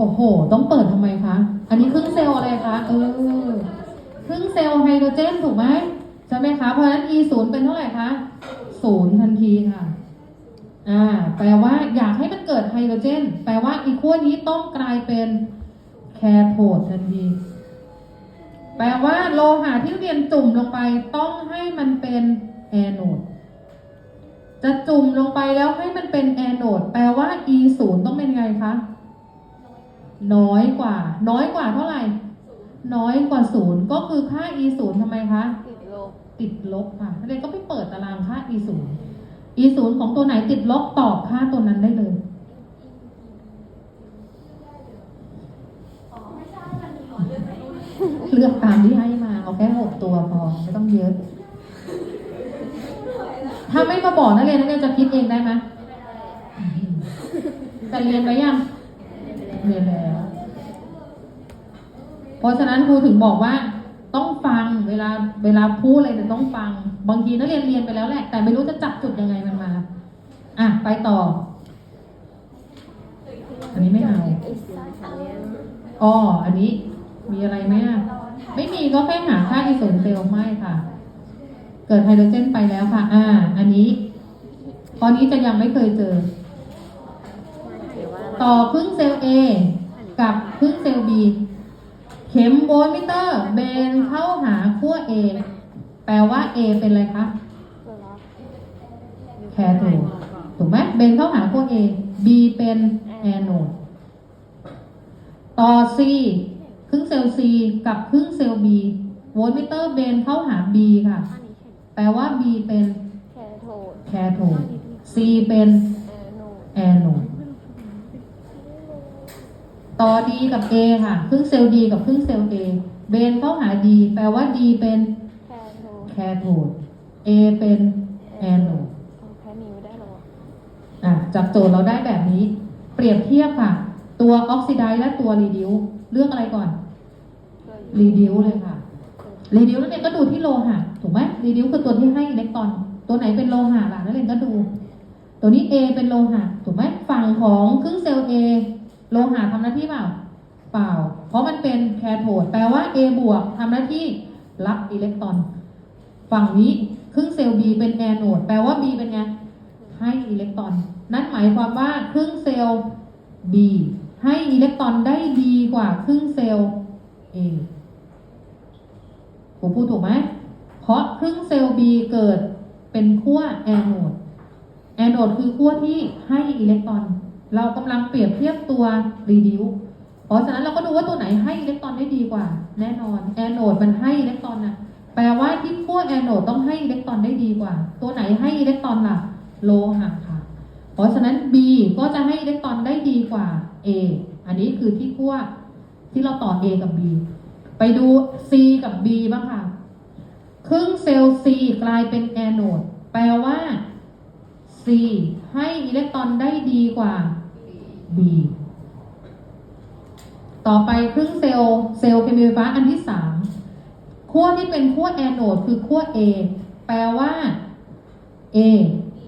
โอ้โห ต้องเปิดทำไมคะ อันนี้ครึ่งเซลล์อะไรคะ เออ ครึ่งเซลล์ไฮโดรเจนถูกไหมใช่ไหมคะ เพราะฉะนั้น E ศูนย์เป็นเท่าไหร่คะศูนย์ทันทีค่ะ อ่า แปลว่าอยากให้มันเกิดไฮโดรเจน แปลว่าอีขั้วนี้ต้องกลายเป็นแคโทดทันที แปลว่าโลหะที่เรียนจุ่มลงไปต้องให้มันเป็นแอนโอดจะจุ่มลงไปแล้วให้มันเป็นแอนโอดแปลว่า E ศูนย์ต้องเป็นไงคะ น้อยกว่า น้อยกว่าเท่าไหร่ น้อยกว่าศูนย์ก็คือค่า e ศูนย์ทำไมคะ ติดโลกติดลบค่ะนักเรียนก็ไปเปิดตารางค่า e ศูนย์ e ศูนย์ของตัวไหนติดลบตอบค่าตัวนั้นได้เลยเลือกตามที่ให้มาเอาแค่หกตัวพอไม่ต้องเยอะ ถ้าไม่มาบอกนักเรียนนักเรียนจะคิดเองได้ไหมแต่เรียนไปยัง เรียนแล้ว เพราะฉะนั้นครูถึงบอกว่าต้องฟังเวลาเวลาพูดอะไรแต่ต้องฟัง บางทีนักเรียนเรียนไปแล้วแหละ แต่ไม่รู้จะจับจุดยังไงมันมา อะ ไปต่อ อันนี้ไม่เอายอ๋ออันนี้ มีอะไรไหมอะไม่มีก็แค่หาค่าอิโซนเซลไม่ค่ะ เกิดไฮโดรเจนไปแล้วค่ะ อ่า อันนี้ข้อนนี้จะยังไม่เคยเจอ ต่อครึ่งเซลล์ A กับครึ่งเซลล์ B เข็มโวลต์มิเตอร์เบนเข้าหาขั้ว A แปลว่า A เป็นอะไรคะตัวล็อกแคโทดถูกไหมเบนเข้าหาขั้ว A B เป็นแอนโนดต่อ C ครึ่งเซลล์ C กับครึ่งเซลล์ B โวลต์มิเตอร์เบนเข้าหา B ค่ะอันนี้แข็งแปลว่า B เป็นแคโทดแคโทด C เป็นแอนโนด แอนโนดต่อ D กับ A ค่ะ ครึ่งเซลล์ D กับครึ่งเซลล์ A เบนเข้าหา D แปลว่า D เป็นแคโทดแคโทด A เป็นแอนโนดเอาแค่นี้ไม่ได้หรออะจากโจทย์เราได้แบบนี้ เปรียบเทียบค่ะ ตัวออกซิไดซ์และตัวรีดิวเลือกอะไรก่อนตัวรีดิวเลยค่ะรีดิวนั่นเองก็ดูที่โลหะถูกไหมรีดิวคือตัวที่ให้อิเล็กตรอน ตัวไหนเป็นโลหะล่ะนั่นเองก็ดู ตัวนี้ A เป็นโลหะถูกไหมฝั่งของครึ่งเซลล์ A โลหะทำหน้าที่เปล่า เปล่า เพราะมันเป็นแคโทดแปลว่า A บวกทำหน้าที่รับอิเล็กตรอน ฝั่งนี้ครึ่งเซลล์ B เป็นแอนโนดแปลว่า B เป็นไง ให้อิเล็กตรอน นั่นหมายความว่าครึ่งเซลล์ B ให้อิเล็กตรอนได้ดีกว่าครึ่งเซลล์ A ผมพูดถูกไหม เพราะครึ่งเซลล์ B เกิดเป็นขั้วแอนโนด แอนโนดคือขั้วที่ให้อิเล็กตรอน เรากำลังเปรียบเทียบตัวรีดิวเพราะฉะนั้นเราก็ดูว่าตัวไหนให้อิเล็กตรอนได้ดีกว่า แน่นอนแอนโนดมันให้อิเล็กตรอนน่ะแปลว่าที่ขั้วแอนโนดต้องให้อิเล็กตรอนได้ดีกว่า ตัวไหนให้อิเล็กตรอนล่ะ โลหะค่ะ เพราะฉะนั้น B ก็จะให้อิเล็กตรอนได้ดีกว่า A อันนี้คือที่ขั้วที่เราต่อ A กับ B ไปดู C กับ B บ้างค่ะ ครึ่งเซลล์ C กลายเป็นแอนโนดแปลว่า C ให้อิเล็กตรอนได้ดีกว่า B ต่อไปครึ่งเซลล์เซลล์เคมีไฟฟ้าอันที่สามขั้วที่เป็นขั้วแอนโนดคือขั้ว A แปลว่า A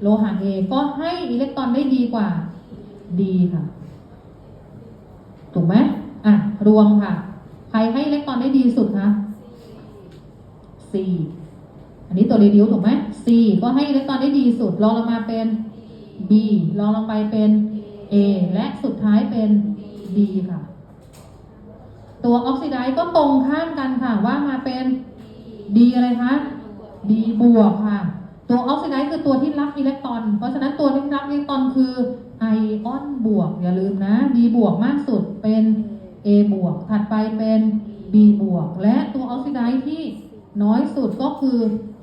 โลหะ A ก็ให้อิเล็กตรอนได้ดีกว่า D ค่ะ ถูกไหมอะ รวมค่ะ ใครให้อิเล็กตรอนได้ดีสุดคะ C อันนี้ตัวรีดิวถูกไหม C ก็ให้อิเล็กตรอนได้ดีสุดรองลงมาเป็น B รองลงไปเป็น A และสุดท้ายเป็น D ค่ะ ตัวออกซิไดซ์ก็ตรงข้ามกันค่ะว่ามาเป็น D อะไรคะ D บวกค่ะ ตัวออกซิไดซ์คือตัวที่รับอิเล็กตรอน เพราะฉะนั้นตัวที่รับอิเล็กตรอนคือไอออนบวก อย่าลืมนะ D บวกมากสุดเป็น A บวก ถัดไปเป็น B บวก และตัวออกซิไดซ์ที่น้อยสุดก็คือ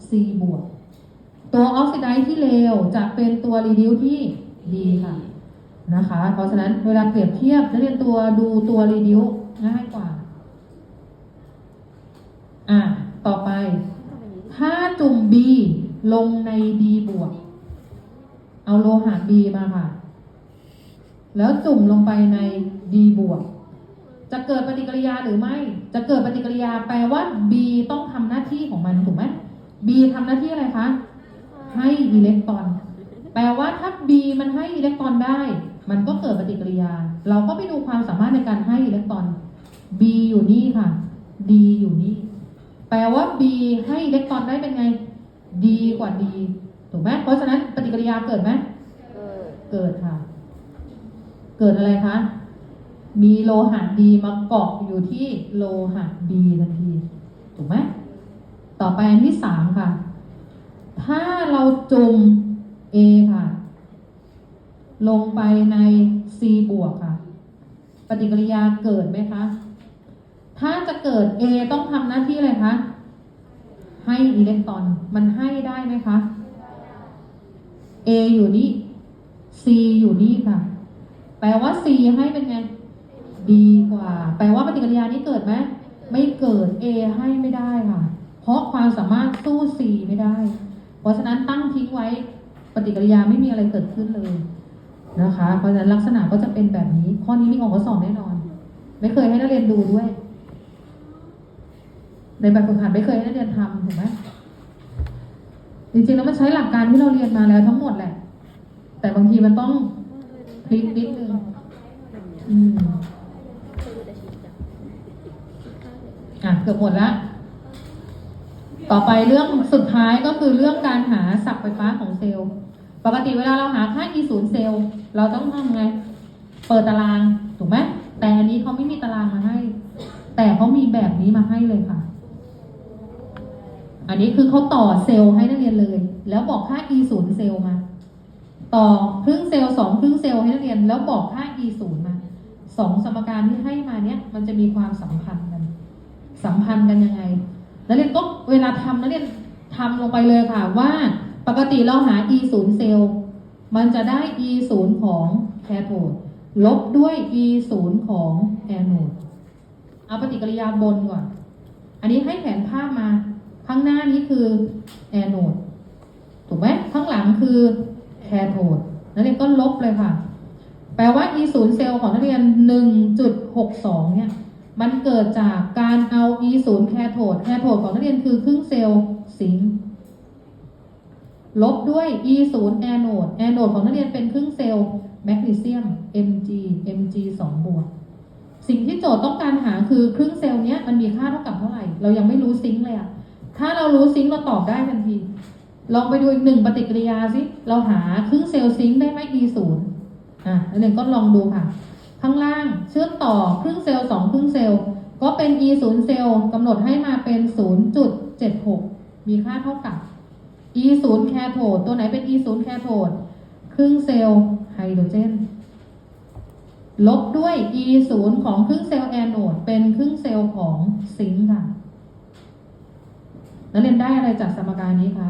C บวก ตัวออกซิไดซ์ที่เลวจะเป็นตัวรีดิวที่ดีค่ะ นะคะ เพราะฉะนั้นเวลาเปรียบเทียบนักเรียนตัวดูตัวรีดิวง่ายกว่า อะต่อไป ถ้าจุ่ม B ลงใน D บวก เอาโลหะ B มาค่ะ แล้วจุ่มลงไปใน D บวก จะเกิดปฏิกิริยาหรือไม่ จะเกิดปฏิกิริยาแปลว่า B ต้องทำหน้าที่ของมันถูกไหม B ทำหน้าที่อะไรคะ ให้อิเล็กตรอน แปลว่าถ้า B มันให้อิเล็กตรอนได้ มันก็เกิดปฏิกิริยา เราก็ไปดูความสามารถในการให้อยู่นี่ค่ะ D อยู่นี่ แปลว่า B ให้อิเล็กตรอนได้เป็นไง D กว่า D ถูกไหมเพราะฉะนั้นปฏิกิริยาเกิดไหมเกิด เกิดค่ะ เกิดอะไรคะ มีโลหะดีมาเกาะอยู่ที่โลหะ B ทันที ถูกไหม ต่อไปอันที่สามค่ะ ถ้าเราจุ่ม A ค่ะ ลงไปใน C บวกค่ะ ปฏิกิริยาเกิดไหมคะ ถ้าจะเกิด A ต้องทำหน้าที่อะไรคะ ให้อิเล็กตรอน มันให้ได้ไหมคะ A อยู่นี่ C อยู่นี่ค่ะ แปลว่า C ให้เป็นไง ดีกว่า แปลว่าปฏิกิริยานี้เกิดไหม ไม่เกิด A ให้ไม่ได้ค่ะ เพราะความสามารถสู้ C ไม่ได้ เพราะฉะนั้นตั้งทิ้งไว้ ปฏิกิริยาไม่มีอะไรเกิดขึ้นเลย นะคะ เพราะฉะนั้นลักษณะก็จะเป็นแบบนี้ ข้อนี้มีออกข้อสอบแน่นอน ไม่เคยให้นักเรียนดูด้วย ในแบบฝึกหัดไม่เคยให้นักเรียนทำถูกไหมจริงๆแล้วมันใช้หลักการที่เราเรียนมาแล้วทั้งหมดแหละ แต่บางทีมันต้องพลิกนิดนึงอืมอะเกือบหมดละต่อไปเรื่องสุดท้ายก็คือเรื่องการหาศักย์ไฟฟ้าของเซลล์ ปกติเวลาเราหาค่า E ศูนย์เซลล์ เราต้องทำไง เปิดตารางถูกไหมแต่อันนี้เขาไม่มีตารางมาให้ แต่เขามีแบบนี้มาให้เลยค่ะ อันนี้คือเขาต่อเซลล์ให้นักเรียนเลย แล้วบอกค่า e ศูนย์เซลล์มา ต่อครึ่งเซลล์สองครึ่งเซลล์ให้นักเรียน แล้วบอกค่า e ศูนย์มาสองสมการที่ให้มาเนี้ยมันจะมีความสัมพันธ์กันสัมพันธ์กันยังไงนักเรียนก็เวลาทำนักเรียนทำลงไปเลยค่ะว่าปกติเราหา e ศูนย์เซลล์ มันจะได้ e ศูนย์ของแคโทดลบด้วย e ศูนย์ของแอนโนดเอาปฏิกิริยาบนก่อน อันนี้ให้แผนภาพมา ข้างหน้านี้คือแอนโนดถูกไหมข้างหลังคือแคโทดนักเรียนก็ลบเลยค่ะ แปลว่า e 0เซลล์ของนักเรียน 1.62 เนี่ย มันเกิดจากการเอา e 0แคโทดแคโทดของนักเรียนคือครึ่งเซลล์สิงค์ ลบด้วย e 0แอนโนดแอนโนดของนักเรียนเป็นครึ่งเซลล์แมกนีเซียม mg mg 2 บวก สิ่งที่โจทย์ต้องการหาคือครึ่งเซลล์เนี้ยมันมีค่าเท่ากับเท่าไหร่ เรายังไม่รู้ซิงค์เลยอะถ้าเรารู้ซิงค์เราตอบได้ทันที ลองไปดูอีกหนึ่งปฏิกิริยาสิเราหาครึ่งเซลล์ซิงค์ได้ไหม e ศูนย์อะนักเรียนก็ลองดูค่ะ ข้างล่างเชื่อมต่อครึ่งเซลล์สองครึ่งเซลล์ก็เป็น e ศูนย์เซลล์กำหนดให้มาเป็น 0.76 มีค่าเท่ากับ e ศูนย์แคโทดตัวไหนเป็น e ศูนย์แคโทดครึ่งเซลล์ไฮโดรเจน ลบด้วย e ศูนย์ของครึ่งเซลล์แอนโอดเป็นครึ่งเซลล์ของซิงค์ค่ะนักเรียนได้อะไรจากสมการนี้คะ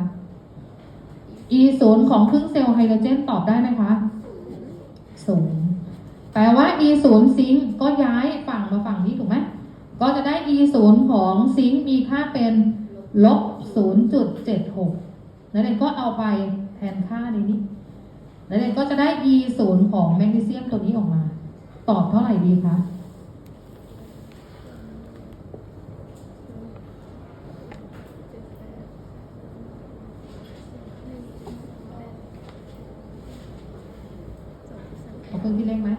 e ศูนย์ของครึ่งเซลล์ไฮโดรเจนตอบได้ไหมคะศูนย์แปลว่า e ศูนย์ซิงค์ก็ย้ายฝั่งมาฝั่งนี้ถูกไหมก็จะได้ e ศูนย์ของซิงค์มีค่าเป็นลบศู นย์จุดเจ็ดหกนักเรียนก็เอาไปแทนค่าในนี้นักเรียนก็จะได้ e ศูนย์ของแมกนีเซียมตัวนี้ออกมา ตอบเท่าไหร่ดีคะเอาเครื่องที่เลขไหม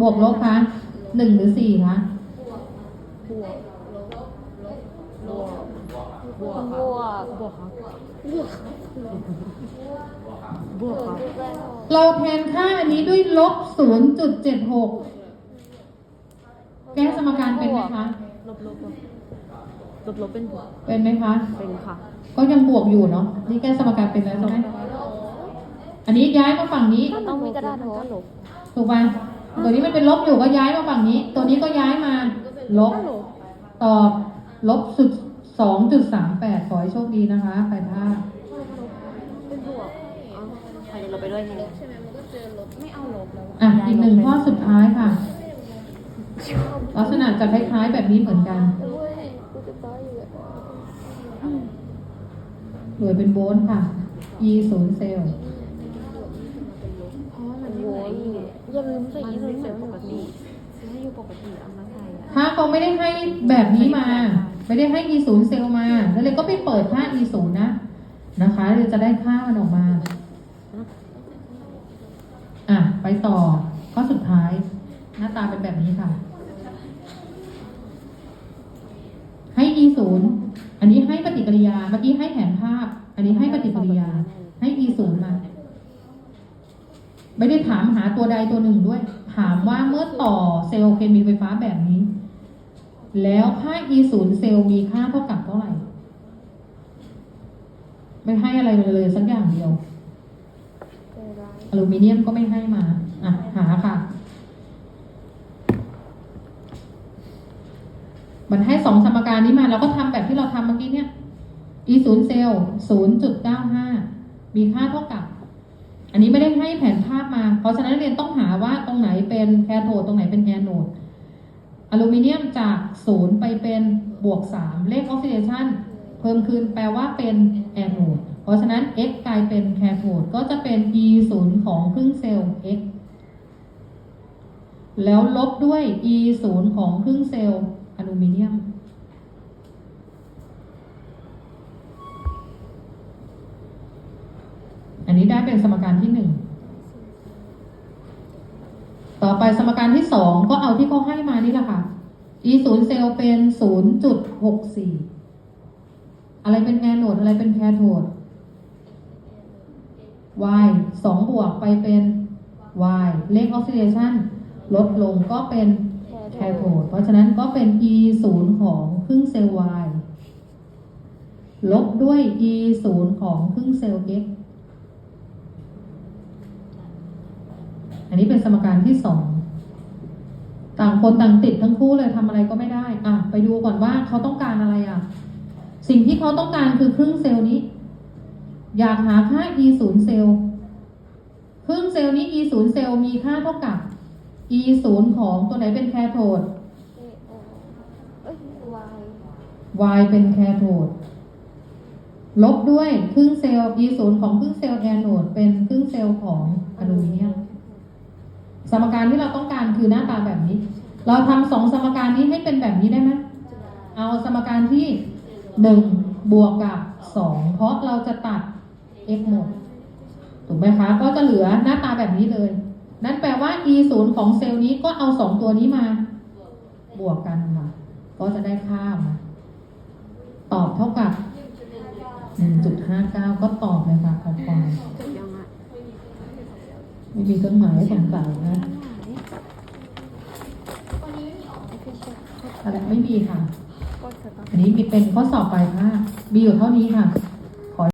บวกบวกลบคะหนึ่งหรือสี่คะ บวกบวก บวกบวกบวกครับบวกครับเราแทนค่าอันนี้ด้วยลบศูนย์จุดเจ็ดหกแก้สมการเป็นไหมคะลบลบลบลบลบเป็นบวก เป็นไหมคะ เป็นค่ะ ก็ยังบวกอยู่เนาะ นี่แก้สมการเป็นแล้วใช่ไหมอันนี้ย้ายมาฝั่งนี้ ต้องมีกระดาษโน้ตลบถูกป่ะตัวนี้มันเป็นลบอยู่ก็ย้ายมาฝั่งนี้ ตัวนี้ก็ย้ายมา ลบ ตอบ ลบสุด สองจุดสามแปดขอให้โชคดีนะคะ ไปท่าเป็นบวกอ๋อใครจะลบไปด้วยไงใช่ไหมมันก็เจอลบไม่เอาลบแล้วอะอีกหนึ่งข้อสุดท้ายค่ะ ลักษณะจะคล้ายๆแบบนี้เหมือนกันเว้ยกูจะตายอยู่แล้วหน่วยเป็นโวลต์ค่ะ E ศูนย์เซลล์เพราะมันโว้ยอย่าลืมใส่ยี่สิบเซลล์ปกติให้อยู่ปกติเอามาใส่อะถ้าเขาไม่ได้ให้แบบนี้มา ไม่ได้ให้ E ศูนย์เซลล์มาแล้วเลยก็ไปเปิดค่า E ศูนย์นะนะคะเราจะได้ค่ามันออกมาอะไปต่อข้อสุดท้าย หน้าตาเป็นแบบนี้ค่ะ ให้ e ศูนย์อันนี้ให้ปฏิกิริยาเมื่อกี้ให้แผนภาพ อันนี้ให้ปฏิกิริยา ให้ e ศูนย์มาไม่ได้ถามหาตัวใดตัวหนึ่งด้วย ถามว่าเมื่อต่อเซลล์เคมีไฟฟ้าแบบนี้ แล้วค่า e ศูนย์เซลล์มีค่าเท่ากับเท่าไหร่ ไม่ให้อะไรเลยสักอย่างเดียวใจร้ายอลูมิเนียมก็ไม่ให้มา อะ หาค่ะ มันให้สองสมการนี้มา เราก็ทำแบบที่เราทำเมื่อกี้เนี่ย e ศูนย์เซลล์ศูนย์จุดเก้าห้ามีค่าเท่ากับ อันนี้ไม่ได้ให้แผนภาพมา เพราะฉะนั้นนักเรียนต้องหาว่าตรงไหนเป็นแคโทดตรงไหนเป็นแอนโนด อลูมิเนียมจากศูนย์ไปเป็นบวกสามเลขออกซิเดชันเพิ่มขึ้นแปลว่าเป็นแอนโนดเพราะฉะนั้น x กลายเป็นแคโทดก็จะเป็น e ศูนย์ของครึ่งเซลล์ x แล้วลบด้วย e ศูนย์ของครึ่งเซลล์อลูมิเนียม อันนี้ได้เป็นสมการที่หนึ่งต่อไปสมการที่สองก็เอาที่เขาให้มานี่แหละค่ะ e ศูนย์เซลล์เป็นศูนย์จุดหกสี่อะไรเป็นแอนโนดอะไรเป็นแคโทด y สองบวกไปเป็น y เลขออกซิเดชันลดลงก็เป็นแคโทด เพราะฉะนั้นก็เป็น e ศูนย์ของครึ่งเซลล์ y ลบด้วย e ศูนย์ของครึ่งเซลล์ x อันนี้เป็นสมการที่สอง ต่างคนต่างติดทั้งคู่เลยทำอะไรก็ไม่ได้ อะ ไปดูก่อนว่าเขาต้องการอะไรอะ สิ่งที่เขาต้องการคือครึ่งเซลล์นี้ อยากหาค่า e ศูนย์เซลล์ครึ่งเซลล์นี้ e ศูนย์เซลล์มีค่าเท่ากับ e ศูนย์ของตัวไหนเป็นแคโทดเอโอเอ้ยวาย y เป็นแคโทด ลบด้วยครึ่งเซลล์ e ศูนย์ของครึ่งเซลล์แอนโนดเป็นครึ่งเซลล์ของอลูมิเนียม สมการที่เราต้องการคือหน้าตาแบบนี้ เราทำสองสมการนี้ให้เป็นแบบนี้ได้ไหมเอาสมการที่หนึ่งบวกกับสองเพราะเราจะตัด x หมดถูกไหมคะก็จะเหลือหน้าตาแบบนี้เลย นั่นแปลว่า e ศูนย์ของเซลล์นี้ก็เอาสองตัวนี้มา บวกกันค่ะ ก็จะได้ค่ามาตอบเท่ากับ 1.59 ก็ตอบเลยค่ะขอบคุณ จบยังอะไม่มีเครื่องหมายสงสัยนะไอพี่เช็คอะไรไม่มีค่ะกดสต็อปอันนี้มีเป็นข้อสอบปลายภาคมีอยู่เท่านี้ค่ะ